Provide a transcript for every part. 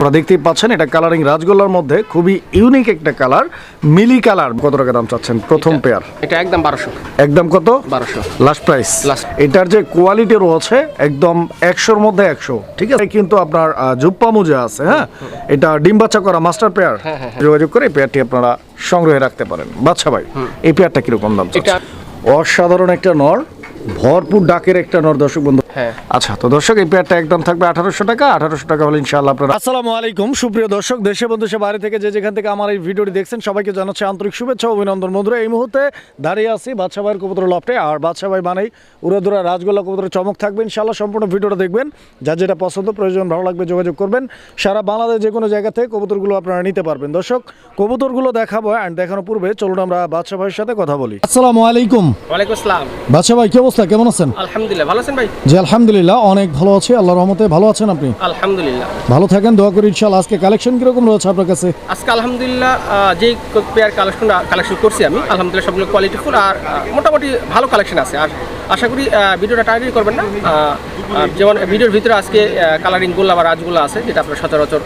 আপনারা দেখতেই পাচ্ছেন এটা কালারিং রাজগোল্লার মধ্যে খুবই ইউনিক একটা কালার মিলি কালার কত টাকা দাম চাচ্ছেন? প্রথম পেয়ার এটা একদম বারোশো। একদম কত? বারোশো। লাস্ট প্রাইস এটার যে কোয়ালিটি রয়েছে একদম একশোর মধ্যে একশো। ঠিক আছে? কিন্তু আপনার জুপ্পা মুজা আছে হ্যাঁ? এটা ডিম বাচ্চা করা মাস্টার পেয়ার হ্যাঁ, হ্যাঁ, যোগাযোগ করে এই পেয়ারটি আপনারা সংগ্রহে রাখতে পারেন। বাচ্চা ভাই এই পেয়ারটা কীরকম দাম? অসাধারণ একটা নর। ভরপুর ডাকের একটা নর দর্শক বন্ধু। হ্যাঁ। আচ্ছা তো দর্শক এই পেয়ারটা একদম থাকবে আঠারোশো টাকা আঠারোশো টাকা হলে ইনশাআল্লাহ আপনারা আসসালামু আলাইকুম সুপ্রিয় দর্শক দেশে বন্ধু সে বাইরে থেকে যে যেখান থেকে আমার এই ভিডিওটি দেখছেন সবাইকে জানাচ্ছি আন্তরিক শুভেচ্ছা অভিনন্দন। বন্ধুরা এই মুহূর্তে দাঁড়িয়ে আছি বাদশা ভাইয়ের কবুতর লফটে আর বাদশা ভাই মানেই উড়াদুরা রাজগোল্লা কবুতরের চমক থাকবে ইনশাআল্লাহ সম্পূর্ণ ভিডিওটা দেখবেন। যার যেটা পছন্দ প্রয়োজন ভালো লাগবে যোগাযোগ করবেন। সারা বাংলাদেশ যে কোনো জায়গা থেকে কবুতরগুলো আপনারা নিতে পারবেন। দর্শক কবুতরগুলো দেখাবো অ্যান্ড দেখানোর পূর্বে চলুন আমরা বাদশা ভাইয়ের সাথে কথা বলি। আসসালামু আলাইকুম। ওয়ালাইকুম আসসালাম। বাদশা ভাই কি অবস্থা? কেমন আছেন? আলহামদুলিল্লাহ। ভালো আছেন ভাই? জি আলহামদুলিল্লাহ। অনেক ভালো আছি। আল্লাহর রহমতে ভালো আছেন আপনি? আলহামদুলিল্লাহ। ভালো থাকেন দোয়া করি ইনশাআল্লাহ। আজকে কালেকশন কীরকম রয়েছে আপনার কাছে? আজকে আলহামদুলিল্লাহ যেই পেয়ার কালেকশন কালেকশন করছি আমি আলহামদুলিল্লাহ সবগুলো কোয়ালিটিফুল আর মোটামুটি ভালো কালেকশন আছে। আর আশা করি ভিডিওটা টাইমই করবেন না। যেমন ভিডিওর ভিতরে আজকে কালারিং গোল্লা বা রাজগোল্লা আছে যেটা আপনারা সচরাচর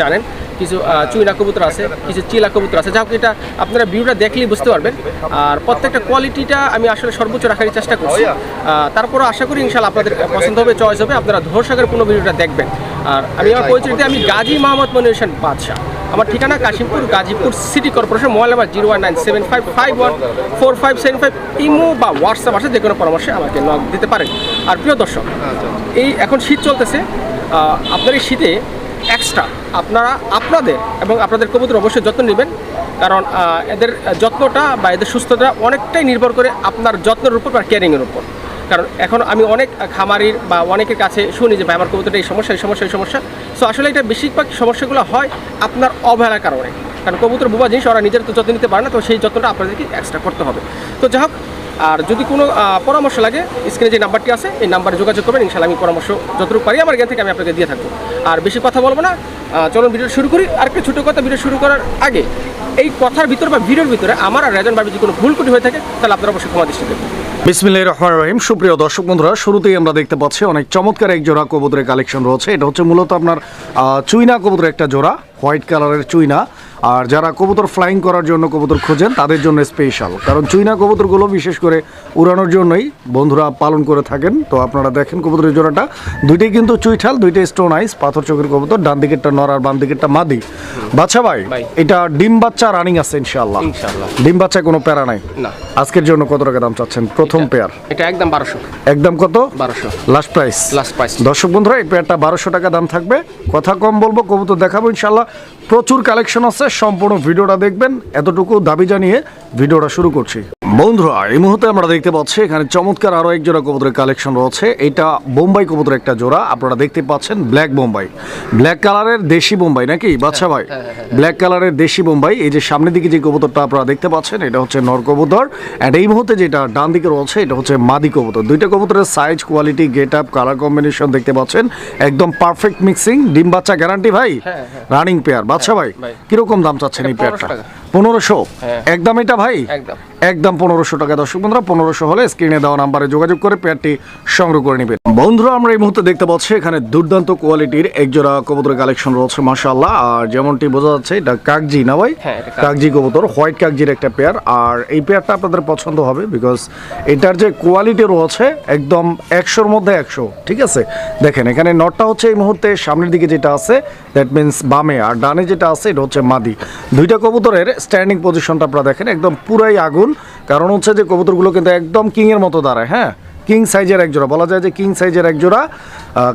জানেন। কিছু চুইনা কবুতর আছে কিছু চিলা কবুতর আছে। যাই হোক এটা আপনারা ভিউটা দেখলেই বুঝতে পারবেন। আর প্রত্যেকটা কোয়ালিটিটা আমি আসলে সর্বোচ্চ রাখার চেষ্টা করছি। তারপরও আশা করি ইনশাল্লাহ আপনাদের পছন্দ হবে চয়েস হবে। আপনারা ধর্ষকের কোনো ভিডিওটা দেখবেন। আর আমি আমার পরিচয় আমি গাজী মোহাম্মদ মনির হোসেন বাদশাহ। আমার ঠিকানা Kashimpur Gazipur city corporation mobile number zero one nine seven five five one four five seven five imo বা হোয়াটসঅ্যাপ আছে যে কোনো পরামর্শে আমাকে নক দিতে পারেন। আর প্রিয় দর্শক এই এখন শীত চলতেছে। আপনার এই শীতে এক্সট্রা আপনারা, আপনাদের এবং আপনাদের কবুতর অবশ্যই যত্ন নেবেন। কারণ এদের যত্নটা বা এদের সুস্থতা অনেকটাই নির্ভর করে আপনার যত্নের উপর বা কেয়ারিংয়ের উপর। কারণ, এখন আমি অনেক খামারির বা অনেকের কাছে শুনি যে, ভাই, আমার কবুতরটা এই সমস্যা এই সমস্যা এই সমস্যা। সো আসলে এটা বেশিরভাগ সমস্যাগুলো হয় আপনার অবহেলার কারণে। কারণ, কবুতর বুবা জিনিস, ওরা নিজের তো যত্ন নিতে পারে না, তো সেই যত্নটা আপনাদেরকে এক্সট্রা করতে হবে। তো যাই হোক আর যদি কোনো পরামর্শ লাগে, স্ক্রিনে যে নাম্বারটি আছে, এই নাম্বারে যোগাযোগ করবেন ইনশাল্লাহ আমি পরামর্শ যতটুকু পারি আমার জ্ঞান থেকে আমি আপনাকে দিয়ে থাকব। আর বেশি কথা বলব না চলুন ভিডিও শুরু করি। আর একটা ছোটো কথা, ভিডিও শুরু করার আগে, এই কথার ভিতরে বা ভিডিওর ভিতরে আমার আর রেজন যদি কোনো ভুল কুটি হয়ে থাকে, তাহলে আপনারা অবশ্যই ক্ষমা দৃষ্টি দেবেন বিসমিল্লাহির রহমানির রহিম। সুপ্রিয় দর্শক বন্ধুরা, শুরুতেই আমরা দেখতে পাচ্ছি অনেক চমৎকার এক জোড়া কবুতরের কালেকশন রয়েছে। এটা হচ্ছে মূলত আপনার চুইনা কবুতরের একটা জোড়া, হোয়াইট কালারের চুইনা। আর যারা কবুতর ফ্লাইং করার জন্য কবুতর খোঁজেন তাদের জন্য স্পেশাল কারণ চুইনা কবুতরগুলো বিশেষ করে উড়ানোর জন্যই বন্ধুরা পালন করে থাকেন। তো আপনারা দেখেন কবুতরের জোড়াটা। দুইটাই কিন্তু চুইঠাল দুইটাই স্টোন আইস পাথর চোখের কবুতর ডান দিকেরটা নর আর বাম দিকেরটা মাদি। বাচ্চা ভাই। এটা ডিম বাচ্চা রানিং আছে ইনশাআল্লাহ। ইনশাআল্লাহ। ডিম বাচ্চা কোনো প্যারা নাই। আজকের জন্য কত টাকা দাম চাচ্ছেন? প্রথম পেয়ার এটা একদম বারোশো। একদম কত? বারোশো। লাস্ট প্রাইস লাস্ট প্রাইস দর্শক বন্ধুরা এই পেয়ারটা বারোশো টাকা দাম থাকবে। কথা কম বলব কবুতর দেখাবো ইনশাল্লাহ প্রচুর কালেকশন আছে সম্পূর্ণ ভিডিওটা দেখবেন। এতটুকু দাবি জানিয়ে ভিডিওটা শুরু করছি। বন্ধুরা এই মুহূর্তে আমরা দেখতে পাচ্ছি এখানে চমৎকার আরও এক জোড়া কবুতরের কালেকশন রয়েছে। এটা বোম্বাই কবুতর একটা জোড়া আপনারা দেখতে পাচ্ছেন ব্ল্যাক বোম্বাই। ব্ল্যাক কালারের দেশি বোম্বাই নাকি বাচ্চা ভাই? ব্ল্যাক কালারের দেশি বোম্বাই এই যে সামনের দিকে যে কবুতরটা আপনারা দেখতে পাচ্ছেন এটা হচ্ছে নর কবুতর। অ্যান্ড এই মুহূর্তে যেটা ডান দিকে রয়েছে এটা হচ্ছে মাদি কবুতর। দুইটা কবুতরের size quality get up colour combination দেখতে পাচ্ছেন। একদম পারফেক্ট মিক্সিং ডিম বাচ্চা গ্যারান্টি ভাই? হ্যাঁ, হ্যাঁ। রানিং পেয়ার বাচ্চা ভাই। কীরকম দাম চাচ্ছেন এই পেয়ারটা পনেরোশো? হ্যাঁ। একদম এটা ভাই? একদম। একদম পনেরোশো টাকা। দর্শক বন্ধুরা পনেরোশো হলে স্ক্রিনে দেওয়া নাম্বারে যোগাযোগ করে পেয়ারটি সংগ্রহ করে নেবেন। বন্ধুরা আমরা এই মুহূর্তে দেখতে পাচ্ছি এখানে দুর্দান্ত কোয়ালিটির একজোড়া কবুতরের কালেকশন রয়েছে মাশাআল্লাহ। আর যেমনটি বোঝা যাচ্ছে এটা কাকজি না ভাই? হ্যাঁ। কাকজি। কবুতর হোয়াইট কাকজির একটা পেয়ার আর এই পেয়ারটা আপনাদের পছন্দ হবে বিকজ এটার যে কোয়ালিটি রয়েছে একদম একশোর মধ্যে একশো। ঠিক আছে? দেখেন এখানে নটটা হচ্ছে এই মুহূর্তে সামনের দিকে যেটা আছে দ্যাট মিন্স বামে। আর ডানে যেটা আছে এটা হচ্ছে মাদি। দুইটা কবুতরের স্ট্যান্ডিং পজিশনটা আপনারা দেখেন একদম পুরাই আগুন। কারণ হচ্ছে যে কবুতরগুলো কিন্তু একদম কিংয়ের মতো দাঁড়ায় হ্যাঁ? কিং সাইজের এক জোড়া। বলা যায় যে কিং সাইজের এক জোড়া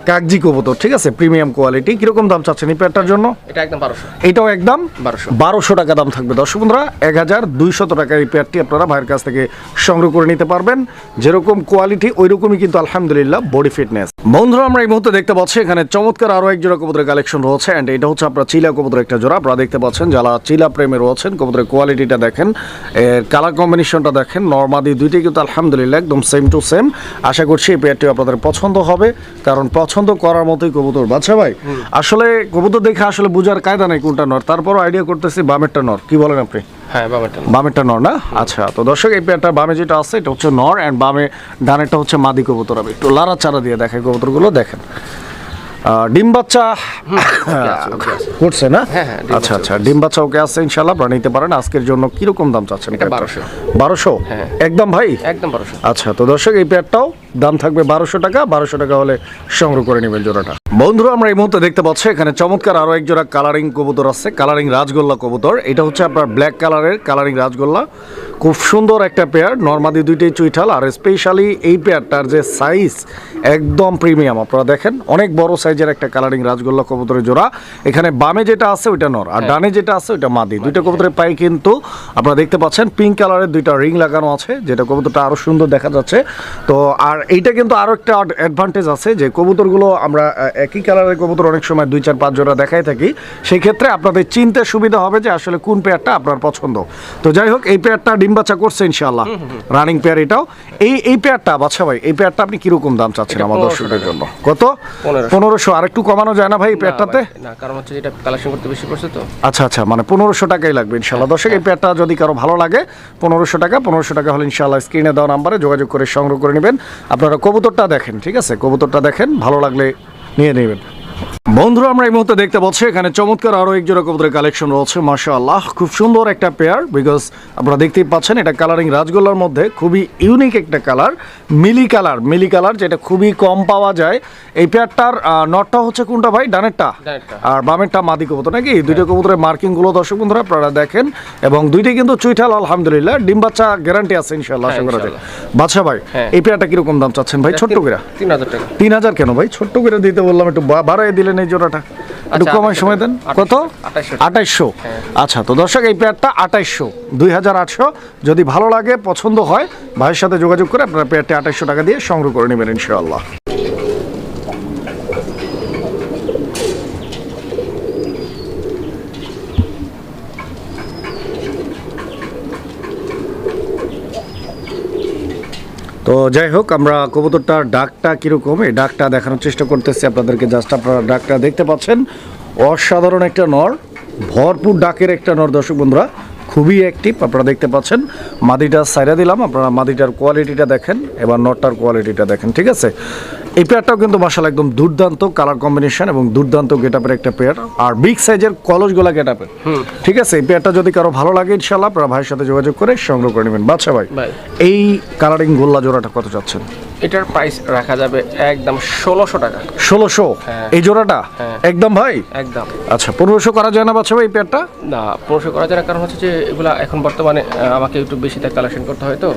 কাকজি কবুতর ঠিক আছে? প্রিমিয়াম কোয়ালিটি কীরকম দাম চাচ্ছেন এই পেয়ারটার জন্য? এটা একদম বারোশো। এটাও একদম 1200 বারোশো। টাকা দাম থাকবে। দর্শক বন্ধুরা এক হাজার দুইশত টাকা এই পেয়ারটি আপনারা ভাইয়ের কাছ থেকে সংগ্রহ করে নিতে পারবেন। যেরকম কোয়ালিটি ওই রকমই কিন্তু আলহামদুলিল্লাহ বডি ফিটনেস বন্ধুরা আমরা এই মুহূর্তে দেখতে পাচ্ছি এখানে চমৎকার আরও এক জোড়া কবুতরের কালেকশন রয়েছে। অ্যান্ড এটা হচ্ছে আপনার চিলা কবুতরের একটা জোড়া। আপনারা দেখতে পাচ্ছেন যারা চিলা প্রেমে রয়েছেন কবুতরের কোয়ালিটিটা দেখেন এর কালার কম্বিনেশনটা দেখেন নর্মাদি দুইটাই কিন্তু আলহামদুলিল্লাহ একদম সেম টু সেম আশা করছি এই পেয়ারটি আপনাদের পছন্দ হবে কারণ পছন্দ করার মতোই কবুতর। বাচ্চা ভাই আসলে কবুতর দেখে আসলে বুঝার কায়দা নেই কোনটা নর তারপরও আইডিয়া করতেছি বামেরটা নর। কি বলেন আপনি? হ্যাঁ বামেরটা নর। না? আচ্ছা তো দর্শক এই পেয়ারটা বামে যেটা আছে এটা হচ্ছে নর অ্যান্ড বামে ডানেরটা হচ্ছে মাদি কবুতর। আমি একটু লারা চারা দিয়ে দেখাই কবুতরগুলো দেখেন। ডিম বাচ্চা করছে না? হ্যাঁ, হ্যাঁ, আচ্ছা আচ্ছা ডিম বাচ্চা ওকে আছে ইনশাল্লাহ আপনারা নিতে পারেন। আজকের জন্য কীরকম দাম চাচ্ছেন বারোশো। বারোশো? হ্যাঁ। একদম ভাই? একদম বারোশো। আচ্ছা তো দর্শক এই পেয়ারটাও দাম থাকবে বারোশো টাকা বারোশো টাকা হলে সংগ্রহ করে নেবেন জোড়াটা। বন্ধুরা আমরা এই মুহূর্তে দেখতে পাচ্ছি এখানে চমৎকার আরও এক জোড়া কালারিং কবুতর আছে কালারিং রাজগোল্লা কবুতর। এটা হচ্ছে আপনার ব্ল্যাক কালারের কালারিং রাজগোল্লা। খুব সুন্দর একটা পেয়ার নর্মাদি দুইটাই চুইঠাল আর স্পেশালি এই পেয়ারটার যে সাইজ একদম প্রিমিয়াম আপনারা দেখেন অনেক বড় সাইজের একটা কালারিং রাজগোল্লা কবুতরের জোড়া। এখানে বামে যেটা আছে ওইটা নর আর ডানে যেটা আছে ওইটা মাদি। দুইটা কবুতরের পাই কিন্তু আপনারা দেখতে পাচ্ছেন পিঙ্ক কালারের দুইটা রিং লাগানো আছে যেটা কবুতরটা আরও সুন্দর দেখা যাচ্ছে। তো আর এইটা কিন্তু আরও একটা অ্যাডভান্টেজ আছে যে কবুতরগুলো আমরা একই কালারের কবুতর অনেক সময় দুই চার পাঁচ জোড়া দেখাই থাকি। সেই ক্ষেত্রে আপনাদের চিনতে সুবিধা হবে যে আসলে কোন পেয়ারটা আপনার পছন্দ। তো যাই হোক এই পেয়ারটা ডিম বাচ্চা করছে ইনশাআল্লাহ। রানিং পেয়ার এটাও। এই এই পেয়ারটা বাচ্চা ভাই এই পেয়ারটা আপনি কীরকম দাম চাচ্ছেন আমার 1500 দর্শকদের জন্য? কত? পনেরোশো। আর একটু কমানো যায় না ভাই এই পেয়ারটাতে না কারণ হচ্ছে এটা কালেকশন করতে বেশি পড়ছে তো। আচ্ছা আচ্ছা মানে পনেরোশো টাকাই লাগবে ইনশাল্লাহ দর্শক এই পেয়ারটা যদি কারও ভালো লাগে পনেরোশো টাকা পনেরোশো টাকা হলে ইনশাল্লাহ স্ক্রিনে দেওয়া নাম্বারে যোগাযোগ করে সংগ্রহ করে নেবেন। আপনারা কবুতরটা দেখেন ঠিক আছে? কবুতরটা দেখেন ভালো লাগলে নিয়ে নেবেন। বন্ধুরা আমরা এই মুহূর্তে দেখতে পাচ্ছি এখানে চমৎকার আরও এক জোড়া কবুতরের কালেকশন রয়েছে মাশাআল্লাহ। খুব সুন্দর একটা পেয়ার বিকজ আপনারা দেখতেই পাচ্ছেন এটা কালারিং রাজগোল্লার মধ্যে খুবই ইউনিক একটা কালার মিলি কালার মিলি কালার যেটা খুবই কম পাওয়া যায়। এই পেয়ারটার নটটা হচ্ছে কোনটা ভাই? ডানেরটা। আর বামেরটা মাদি কবুতর নাকি? দুইটা কবুতরের মার্কিংগুলো দর্শক বন্ধুরা আপনারা দেখেন এবং দুইটাই কিন্তু চুইঠাল আলহামদুলিল্লাহ। ডিম বাচ্চা গ্যারান্টি আছে ইনশাল্লাহ আশা হ্যাঁ, করা যায়। বাচ্চা ভাই হ্যাঁ। এই পেয়ারটা কীরকম দাম চাচ্ছেন ভাই? ছোট্ট করে? তিন হাজার টাকা। তিন হাজার কেন ভাই? ছোট্ট করে দিতে বললাম একটু বা- বাড়াই দিলেন এই জোড়াটা। একটু আচ্ছা, 2800 সময় দেন। কত? আঠাইশশো। আঠাইশশো। হ্যাঁ। আচ্ছা তো দর্শক এই পেয়ারটা আঠাইশশো। দুই হাজার আটশো। যদি ভালো লাগে পছন্দ হয় ভাইয়ের সাথে যোগাযোগ করে আপনার পেয়ারটি আঠাইশশো টাকা দিয়ে সংগ্রহ করে নেবেন ইনশাআল্লাহ। তো যাই হোক, আমরা কবুতরটার ডাকটা কীরকম? এই ডাকটা দেখানোর চেষ্টা করতেছি আপনাদেরকে। জাস্ট আপনারা ডাকটা দেখতে পাচ্ছেন। অসাধারণ একটা নর, ভরপুর ডাকের একটা নর, দর্শক বন্ধুরা। খুবই অ্যাক্টিভ আপনারা দেখতে পাচ্ছেন। মাদিটা সাইরা দিলাম, আপনারা মাদিটার কোয়ালিটিটা দেখেন। এবার নটটার কোয়ালিটিটা দেখেন, ঠিক আছে? এই পেয়ারটাও কিন্তু মাসাল একদম দুর্দান্ত কালার কম্বিনেশন এবং দুর্দান্ত গেটআপের একটা পেয়ার আর বিগ সাইজের কলস কলসগোলা গেটাপের ঠিক আছে? এই পেয়ারটা যদি কারও ভালো লাগে ইনশাল্লাহ আপনারা ভাইয়ের সাথে যোগাযোগ করে সংগ্রহ করে নেবেন। বাচ্চা ভাই ভাই। এই কালারিং গোল্লা জোড়াটা কত চাচ্ছেন? এটার প্রাইস রাখা যাবে একদম ষোলোশো টাকা। ষোলোশো? হ্যাঁ। এই জোড়াটা? হ্যাঁ। একদম ভাই? একদম। আচ্ছা পনেরোশো করা যায় না বাচ্চা ভাই এই পেয়ারটা না পনেরোশো করা যায় না কারণ হচ্ছে যে এগুলা এখন বর্তমানে আমাকে একটু বেশি তার কালেকশন করতে হয় তো।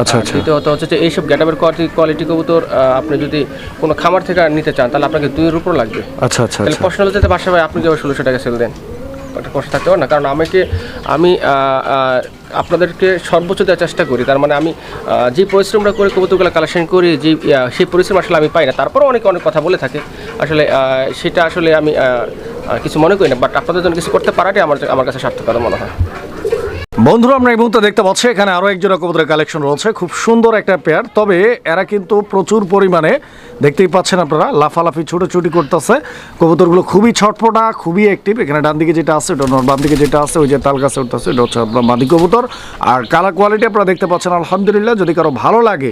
আচ্ছা আচ্ছা। দ্বিতীয়ত হচ্ছে যে এইসব গ্যাটাবের কোয়ালিটি কোয়ালিটি কবুতর আপনি যদি কোনো খামার থেকে নিতে চান তাহলে আপনাকে দুইয়ের উপর লাগবে। আচ্ছা আচ্ছা তাহলে আচ্ছা। প্রশ্ন হলো যে বাসা ভাই আপনি যে ষোলোশো টাকা সেল দেন একটা প্রশ্ন থাকতে পারে না কারণ আমাকে আমি আপনাদেরকে সর্বোচ্চ দেওয়ার চেষ্টা করি। তার মানে আমি যে পরিশ্রমটা করে কবুতরগুলো কালেকশন করি, যে সেই পরিশ্রম আসলে আমি পাই না। তারপরও অনেকে অনেক কথা বলে থাকে। আসলে সেটা আসলে আমি কিছু মনে করি না। বাট আপনাদের জন্য কিছু করতে পারাটাই আমার আমার কাছে সার্থকতা মনে হয়। বন্ধুরা, আমরা এই মুহূর্তে দেখতে পাচ্ছি, এখানে আরও একজন কবুতরের কালেকশন রয়েছে। খুব সুন্দর একটা পেয়ার তবে এরা কিন্তু প্রচুর পরিমাণে, দেখতেই পাচ্ছেন আপনারা, লাফালাফি, ছুটোছুটি করতেছে। কবুতরগুলো খুবই ছটফটা, খুবই অ্যাক্টিভ এখানে ডান দিকে যেটা আছে ওটা বাম দিকে যেটা আছে, ওই যে তাল গাছে উঠতেছে, এটা হচ্ছে আপনার মাদি কবুতর। আর কালার কোয়ালিটি আপনারা দেখতে পাচ্ছেন, আলহামদুলিল্লাহ, যদি কারও ভালো লাগে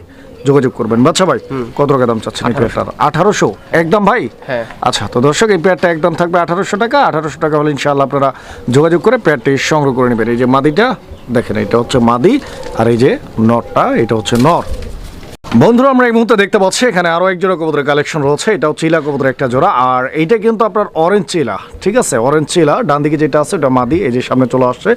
যোগাযোগ করবেন। বাচ্চা ভাই কত টাকা দাম চাচ্ছেন এই পেয়ারটার? আঠারোশো? একদম ভাই? হ্যাঁ। আচ্ছা তো দর্শক এই পেয়ারটা একদম থাকবে আঠারোশো টাকা। আঠারোশো টাকা হলে ইনশাআল্লাহ আপনারা যোগাযোগ করে পেয়ারটি সংগ্রহ করে নেবেন। এই যে মাদিটা দেখেন এটা হচ্ছে মাদি আর এই যে নটটা এটা হচ্ছে নর। বন্ধুরা, আমরা এই মুহূর্তে দেখতে পাচ্ছি, এখানে আরও এক জোড়া কবুতরের কালেকশন রয়েছে। এটাও চিলা কবুতরের একটা জোড়া। আর এইটা কিন্তু আপনার অরেঞ্জ চিলা, ঠিক আছে? অরেঞ্জ চিলা, ডান দিকে যেটা আছে, ওটা মাদি, এই যে সামনে চলে আসছে।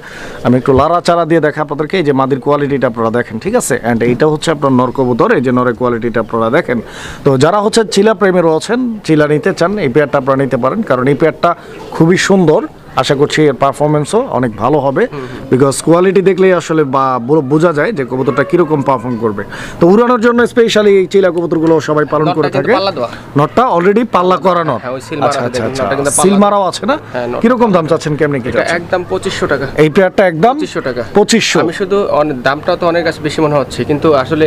আমি একটু লারা চারা দিয়ে দেখা আপনাদেরকে, এই যে মাদির কোয়ালিটিটা আপনারা দেখেন, ঠিক আছে? অ্যান্ড এইটা হচ্ছে আপনার নর কবুতর, এই যে নরের কোয়ালিটিটা আপনারা দেখেন। তো যারা হচ্ছে চিলা প্রেমী রয়েছেন, চিলা নিতে চান, এই পেয়ারটা আপনারা নিতে পারেন, কারণ এই পেয়ারটা খুবই সুন্দর। আশা করছি এর পারফরমেন্সও অনেক ভালো হবে। বিকজ কোয়ালিটি দেখলেই আসলে বা বোঝা যায় যে কবুতরটা কীরকম পারফর্ম করবে। তো উড়ানোর জন্য স্পেশালি এই চিলা কবুতরগুলো সবাই পালন করে থাকে। নটটা অলরেডি পাল্লা করানো হ্যাঁ, ওই সিল মারা আচ্ছা আচ্ছা। আচ্ছা সিল মারাও আছে না? হ্যাঁ, কীরকম দাম চাচ্ছেন কেমনি কি একদম পঁচিশশো টাকা। এই পেয়ারটা একদম পঁচিশশো টাকা। পঁচিশশো। আমি শুধু অনেক দামটা তো অনেক বেশি মনে হচ্ছে। কিন্তু আসলে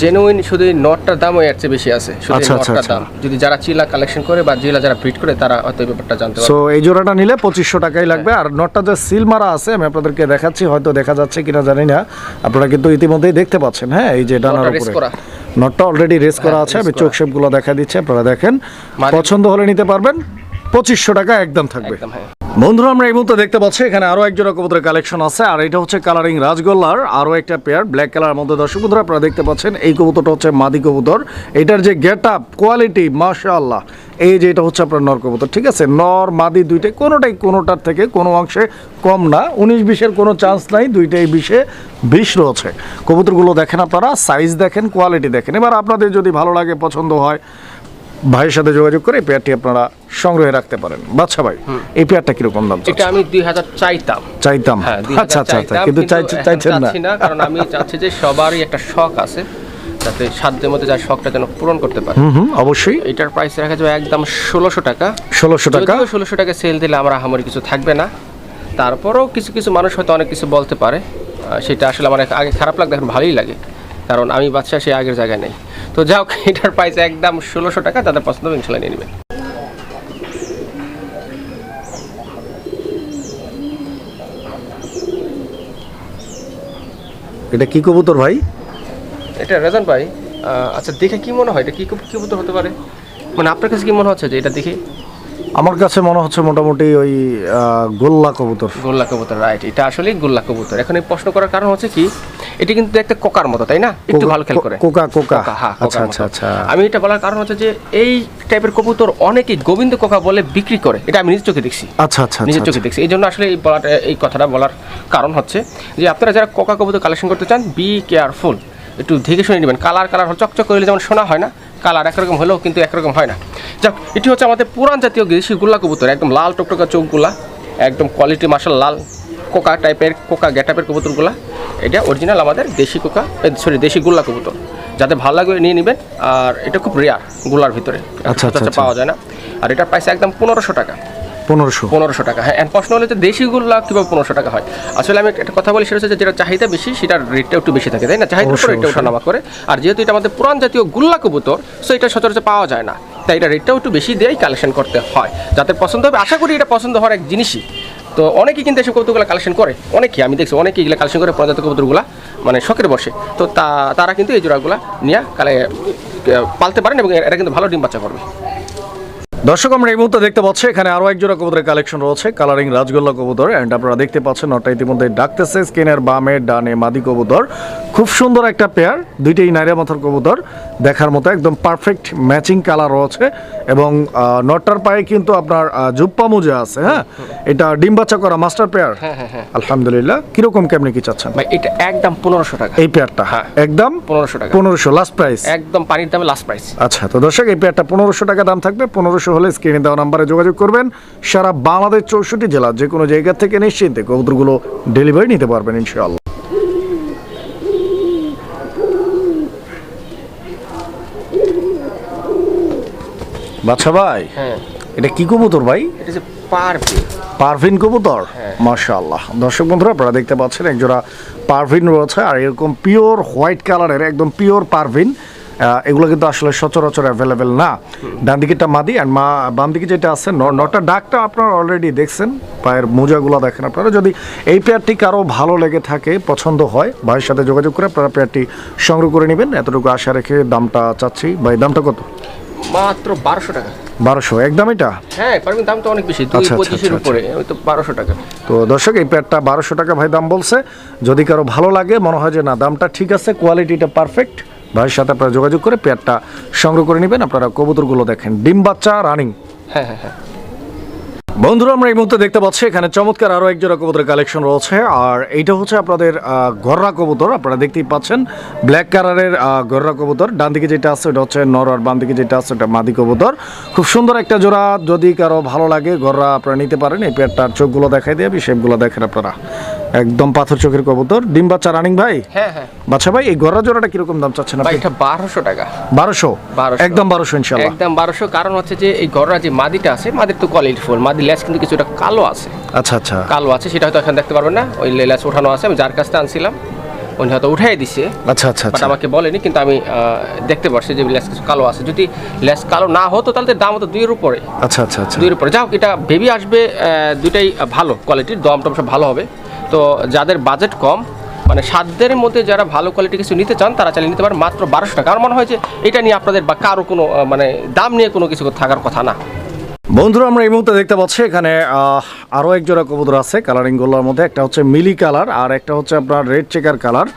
জেনুইন শুধু নটটার দাম ওই চেয়ে বেশি আছে। শুধু আচ্ছা, আচ্ছা, নটটার আচ্ছা। দাম। যদি যারা চিলা কালেকশন করে বা জিলা যারা ব্রিড করে তারা হয়তো ব্যাপারটা জানতে সো এই জোড়াটা নিলে পঁচিশশো টাকাই লাগবে। আর নটটা যে সিল মারা আছে আমি আপনাদেরকে দেখাচ্ছি হয়তো দেখা যাচ্ছে কিনা জানি না। আপনারা কিন্তু ইতিমধ্যেই দেখতে পাচ্ছেন হ্যাঁ এই যে ডানার উপরে। নটটা অলরেডি রেস করা হ্যাঁ, আছে আমি চোখ শেপগুলো দেখা দিচ্ছি আপনারা দেখেন। পছন্দ হলে নিতে পারবেন পঁচিশশো টাকা একদম থাকবে। হ্যাঁ। বন্ধুরা আমরা এই মুহূর্তে দেখতে পাচ্ছি এখানে আরও এক জোড়া কবুতরের কালেকশন আছে আর এটা হচ্ছে কালারিং রাজগোল্লার আরও একটা পেয়ার ব্ল্যাক কালার মধ্যে দর্শক বন্ধুরা আপনারা দেখতে পাচ্ছেন এই কবুতরটা হচ্ছে মাদি কবুতর। এটার যে গেট আপ কোয়ালিটি মাশাআল্লাহ। এই যে এটা হচ্ছে আপনার নর কবুতর ঠিক আছে? নর মাদি দুইটাই কোনোটাই কোনোটার থেকে কোনো অংশে কম না। উনিশ বিশের কোনো চান্স নাই দুইটাই বিশে বিশ রয়েছে। কবুতরগুলো দেখেন আপনারা সাইজ দেখেন কোয়ালিটি দেখেন। এবার আপনাদের যদি ভালো লাগে পছন্দ হয় ভাইয়ের সাথে যোগাযোগ করে এই পেয়ারটি আপনারা সংগ্রহে রাখতে পারেন। বাচ্চা ভাই এই পেয়ারটা কীরকম দাম এটা আমি দুই হাজার চাইতাম। চাইতাম? হ্যাঁ আচ্ছা আচ্ছা আচ্ছা কিন্তু চাইছেন না কারণ আমি চাচ্ছি যে সবারই একটা শখ আছে। যাতে সাধ্যের মধ্যে যার শখটা যেন পূরণ করতে পারে। অবশ্যই। এটার প্রাইস রাখা যাবে একদম ষোলোশো টাকা। ষোলোশো টাকা। ষোলোশো টাকা সেল দিলে আমার আহামরি কিছু থাকবে না। তারপরেও কিছু কিছু মানুষ হয়তো অনেক কিছু বলতে পারে। সেটা আসলে আমার আগে খারাপ লাগবে এখন ভালোই লাগে। কারণ আমি বাচ্চা সে আগের জায়গায় নেই। তো হোক এটার প্রাইস একদম ষোলোশো টাকা তাদের পছন্দ ইনশাল্লাহ নিয়ে নেবেন। এটা কি কবুতর ভাই? এটা রেজন ভাই আচ্ছা দেখে কি মনে হয়? এটা কি কি কবুতর হতে পারে? মানে আপনার কাছে কি মনে হচ্ছে যে এটা দেখে? আমার কাছে মনে হচ্ছে মোটামুটি ওই গোল্লা কবুতর। গোল্লা কবুতর রাইট এটা আসলেই গোল্লা কবুতর। এখন এই প্রশ্ন করার কারণ হচ্ছে কি এটা কিন্তু একটা কোকার মতো তাই না? একটু ভালো খেল করে। কোকা কোকা। হ্যাঁ, আচ্ছা আচ্ছা আচ্ছা। আমি এটা বলার কারণ হচ্ছে যে এই টাইপের কবুতর অনেকেই গোবিন্দ কোকা বলে বিক্রি করে। এটা আমি নিজের চোখে দেখছি। আচ্ছা আচ্ছা নিজের আচ্ছা। চোখে দেখছি। এই জন্য আসলে এই বলাটা এই কথাটা বলার কারণ হচ্ছে যে আপনারা যারা কোকা কবুতর কালেকশন করতে চান বি কেয়ারফুল একটু দেখে শুনে নেবেন। কালার কালার চকচক করলে যেমন শোনা হয় না কালার একরকম হলেও কিন্তু একরকম হয় না। যাক এটি হচ্ছে আমাদের পুরান জাতীয় দেশি গুল্লা কবুতর একদম লাল টকটকা চোখগুলা একদম কোয়ালিটি মার্শাল লাল কোকা টাইপের কোকা গেটাপের কবুতরগুলা। এটা অরিজিনাল আমাদের দেশি কোকা সরি দেশি গুল্লা কবুতর। যাতে ভালো লাগে নিয়ে নেবেন আর এটা খুব রেয়ারগুলার ভিতরে আচ্ছা, আচ্ছা, আচ্ছা। পাওয়া যায় না। আর এটা প্রাইস একদম পনেরোশো টাকা। পনেরোশো। পনেরোশো টাকা হ্যাঁ প্রশ্ন হলে যে দেশিগুলো কীভাবে পনেরোশো টাকা হয়? আসলে আমি একটা কথা বলি সেটা হচ্ছে যেটা চাহিদা বেশি সেটার রেটটা একটু বেশি থাকে তাই না? অবশ্যই, রেটটা ওঠানামা করে। আর যেহেতু এটা আমাদের পুরান জাতীয় গুল্লা কবুতর সো এটা সচরাচর পাওয়া যায় না। তাই এটা রেটটাও একটু বেশি দিয়েই কালেকশন করতে হয়। যাতে পছন্দ হবে আশা করি এটা পছন্দ হওয়ার এক জিনিসই। তো অনেকেই কিন্তু এসব কবুতরগুলো কালেকশন করে। অনেকেই আমি দেখছি অনেকেই এগুলো কালেকশন করে প্রজাত কবুতরগুলো মানে শখের বসে। তো তা তারা কিন্তু এই জোড়াগুলো নিয়ে কালে পালতে পারেন এবং এটা কিন্তু ভালো ডিম বাচ্চা করবে। দর্শক আমরা এই মুহূর্তে দেখতে পাচ্ছি এখানে আরও এক জোড়া কবুতরের কালেকশন রয়েছে কালারিং রাজগোল্লা কবুতর এন্ড আপনারা দেখতে পাচ্ছেন নটা ইতিমধ্যে ডাকতেছে স্কিনের বামে ডানে মাদি কবুতর। খুব সুন্দর একটা পেয়ার দুইটাই নাইরা মাথার কবুতর দেখার মতো একদম পারফেক্ট ম্যাচিং কালার রয়েছে এবং নটটার পায়ে কিন্তু আপনার জুপ্পা মোজা আছে হ্যাঁ? এটা ডিম বাচ্চা করা মাস্টার পেয়ার হ্যাঁ হ্যাঁ হ্যাঁ। আলহামদুলিল্লাহ। কীরকম কেমনি কি চাচ্ছেন? ভাই এটা একদম পনেরোশো টাকা। এই পেয়ারটা হ্যাঁ। একদম? পনেরোশো টাকা। পনেরোশো লাস্ট প্রাইস একদম পানির দামে লাস্ট প্রাইস আচ্ছা তো দর্শক এই পেয়ারটা পনেরোশো টাকা দাম থাকবে পনেরোশো হলে স্ক্রিনে দেওয়া নাম্বারে যোগাযোগ করবেন। সারা বাংলাদেশ চৌষট্টি জেলা যে কোনো জায়গা থেকে নিশ্চিন্তে কবুতরগুলো ডেলিভারি নিতে পারবেন ইনশাআল্লাহ। বাচ্চা ভাই হ্যাঁ। এটা কি কবুতর ভাই? পারভিন। কবুতর? হ্যাঁ। মাশাআল্লাহ। দর্শক বন্ধুরা আপনারা দেখতে পাচ্ছেন একজোড়া পারভিন রয়েছে আর এরকম পিওর হোয়াইট কালারের একদম পিওর পারভিন। এগুলো কিন্তু আসলে সচরাচর অ্যাভেলেবেল না। ডান দিকেটা মাদি আর মা বাম দিকে যেটা আছে নটা ডাকটা আপনারা অলরেডি দেখছেন পায়ের মোজাগুলো দেখেন আপনারা। যদি এই পেয়ারটি কারও ভালো লেগে থাকে পছন্দ হয় ভাইয়ের সাথে যোগাযোগ করে আপনারা পেয়ারটি সংগ্রহ করে নেবেন। এতটুকু আশা রেখে দামটা চাচ্ছি। ভাই দামটা কত? মাত্র বারোশো টাকা। বারোশো। একদম এটা? হ্যাঁ দাম তো অনেক বেশি। দুই আচ্ছা, আচ্ছা, পঁচিশের আচ্ছা, উপরে ওই তো বারোশো টাকা। তো দর্শক এই প্যাডটা বারোশো টাকা ভাই দাম বলছে। যদি কারও ভালো লাগে মনে হয় যে না দামটা ঠিক আছে কোয়ালিটিটা পারফেক্ট ভাইয়ের সাথে আপনারা যোগাযোগ করে পেয়ারটা সংগ্রহ করে নেবেন। আপনারা কবুতরগুলো দেখেন। ডিম বাচ্চা রানিং হ্যাঁ হ্যাঁ হ্যাঁ। বন্ধুরা আমরা এই মুহূর্তে দেখতে পাচ্ছি এখানে চমৎকার আরও এক জোড়া কবুতরের কালেকশন রয়েছে। আর এইটা হচ্ছে আপনাদের গররা কবুতর। আপনারা দেখতেই পাচ্ছেন ব্ল্যাক কালারের গররা কবুতর। ডান দিকে যেটা আছে ওটা হচ্ছে নর আর বাম দিকে যেটা আছে ওটা মাদি কবুতর। খুব সুন্দর একটা জোড়া। যদি কারও ভালো লাগে গররা আপনারা নিতে পারেন। এই পেয়ারটার চোখগুলো দেখাই দিয়ে শেপগুলো দেখেন আপনারা। একদম পাথর চোখের কবুতর। ডিম বাচ্চা রানিং ভাই? হ্যাঁ হ্যাঁ। বাচ্চা ভাই এই গররা জোড়াটা কীরকম দাম চাচ্ছেন ভাই আপনি? এটা বারোশো টাকা। বারোশো? 1200 একদম বারোশো ইনশাল্লাহ একদম বারোশো। কারণ হচ্ছে যে এই গররা যে মাদিটা আছে মাদির তো কোয়ালিটি ফুল মাদির লেস কিন্তু কিছুটা কালো আছে। আচ্ছা আচ্ছা। কালো আছে সেটা হয়তো এখন দেখতে পারবেন না। ওই লেস ওঠানো আছে আমি যার কাছ থেকে আনছিলাম উনি হয়তো উঠাই দিছে। আচ্ছা আচ্ছা বাট আচ্ছা। আমাকে বলেনি কিন্তু আমি দেখতে পারছি যে লেস কিছু কালো আছে। যদি লেস কালো না হতো তাহলে তো দাম হতো দুইয়ের উপরে। আচ্ছা আচ্ছা আচ্ছা। দুইয়ের উপরে। যাও এটা বেবি আসবে দুইটাই ভালো কোয়ালিটির দম টম সব ভালো হবে। তো যাদের বাজেট কম মানে সাধ্যের মধ্যে যারা ভালো কোয়ালিটি কিছু নিতে চান, তারা চালিয়ে নিতে পারেন মাত্র বারোশো টাকা। আমার মনে হয় যে এটা নিয়ে আপনাদের বা কারও কোনো মানে দাম নিয়ে কোনো কিছু থাকার কথা না। বন্ধুরা আমরা এই মুহূর্তে দেখতে পাচ্ছি এখানে আহ, আরও এক জোড়া কবুতর আছে কালারিং গোলার মধ্যে। একটা হচ্ছে মিলি কালার আর একটা হচ্ছে আপনার রেড চেকার কালার।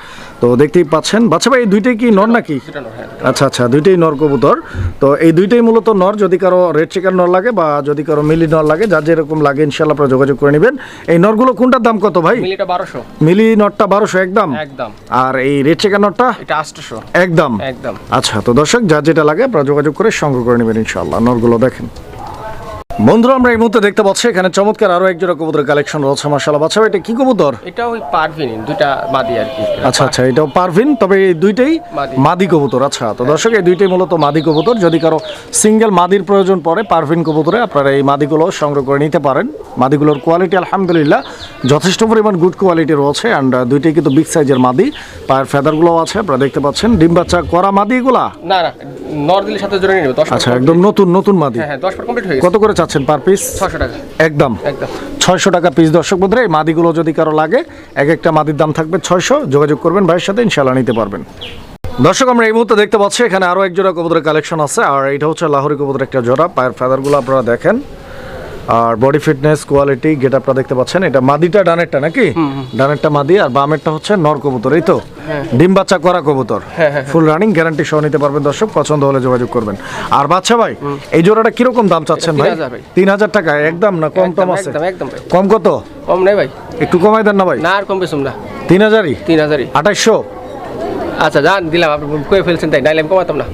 তো দেখতেই পাচ্ছেন। বাচ্চা ভাই এই দুইটাই কি নর নাকি? হ্যাঁ, আচ্ছা আচ্ছা দুইটাই নর কবুতর। তো এই দুইটাই মূলত নর যদি কারও রেড চেকার নর লাগে বা যদি কারও মিলি নর লাগে যার যেরকম লাগে ইনশাল্লাহ আপনারা যোগাযোগ করে নেবেন। এই নরগুলো কোনটার দাম কত ভাই? মিলিটা বারোশো। মিলি নটটা বারোশো একদম? একদম। আর এই রেড চেকার এটা আটশোশো। একদম? একদম। আচ্ছা তো দর্শক যার যেটা লাগে আপনারা যোগাযোগ করে সংগ্রহ করে নেবেন ইনশাল্লাহ নরগুলো দেখেন। বন্ধুরা আমরা এই মুহূর্তে দেখতে পাচ্ছি এখানে চমৎকার আরও এক জোড়া কবুতরের কালেকশন রয়েছে মাসাল্লাহ বাচ্চা এটা কি কবুতর? এটা ওই পারভিন দুইটা বাদি আর কি। আচ্ছা আচ্ছা এটাও পারভিন তবে এই দুইটাই মাদি। মাদি কবুতর আচ্ছা। তো দর্শক এই দুইটাই মূলত মাদি কবুতর। যদি কারও সিঙ্গেল মাদির প্রয়োজন পড়ে পারভিন কবুতরে আপনারা এই মাদিগুলো সংগ্রহ করে নিতে পারেন। মাদিগুলোর কোয়ালিটি আলহামদুলিল্লাহ যথেষ্ট পরিমাণ গুড কোয়ালিটি রয়েছে অ্যান্ড দুইটাই কিন্তু বিগ সাইজের মাদি। পায়ের ফেদারগুলোও আছে আপনারা দেখতে পাচ্ছেন। ডিম বাচ্চা করা মাদি এগুলা? না না নর্দিলের সাথে জোরে নিয়ে আচ্ছা একদম নতুন নতুন মাদি। হ্যাঁ হ্যাঁ দশ পার কমপ্লিট হয়ে গেছে। কত করে চাচ্ছেন পার পিস ছশো টাকা। একদম। একদম। ছয়শো টাকা পিস দর্শক বন্ধুরা এই মাদিগুলো যদি কারও লাগে এক একটা মাদির দাম থাকবে ছয়শো। যোগাযোগ করবেন ভাইয়ের সাথে ইনশাল্লাহ নিতে পারবেন। দর্শক আমরা এই মুহূর্তে দেখতে পাচ্ছি এখানে আরও একজোড়া কবুতরের কালেকশন আছে। আর এটা হচ্ছে লাহোরি কবুতরের একটা জোড়া পায়ের ফেদারগুলো আপনারা দেখেন। আর বডি ফিটনেস কোয়ালিটি গেট আপনারা দেখতে পাচ্ছেন এটা মাদিটা ডানেরটা নাকি? ডানেরটা মাদি আর বামেরটা হচ্ছে নর কবুতর এই তো? ডিম বাচ্চা করা কবুতর। ফুল রানিং গ্যারান্টি সহ নিতে পারবেন দর্শক পছন্দ হলে যোগাযোগ করবেন। আর বাচ্চা ভাই এই জোড়াটা কীরকম দাম চাচ্ছেন ভাই? 3000 তিন হাজার টাকা একদম না কম কম আছে? একদম একদম কম কত? কম নেই ভাই। একটু কমাই দেন না ভাই। না আর কম বেশি না। তিন হাজারই? তিন হাজারই। আঠাইশশো? আচ্ছা যান দিলাম আপনি কয়ে ফেলছেন তাই? নাইলে আমি কমাতাম না।